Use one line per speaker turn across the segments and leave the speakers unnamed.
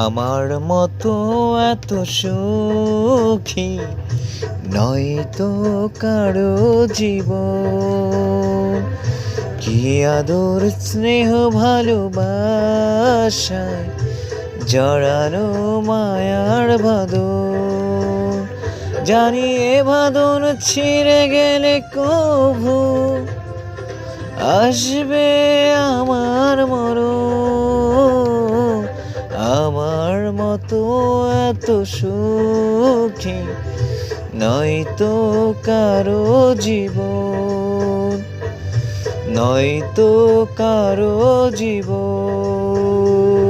আমার মতো এত সুখী নয় তো কারও জীব কি আদর, স্নেহ, ভালোবাসায় জড়ানো মায়ার ভাদন জানি এ ভাদন ছিঁড়ে গেলে কভু আসবে মরণ আমার মতো এত সুখী নয়তো কারও জীবন নয়তো কারও জীবন।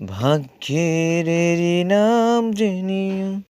ভাগ্যের নাম জেনিও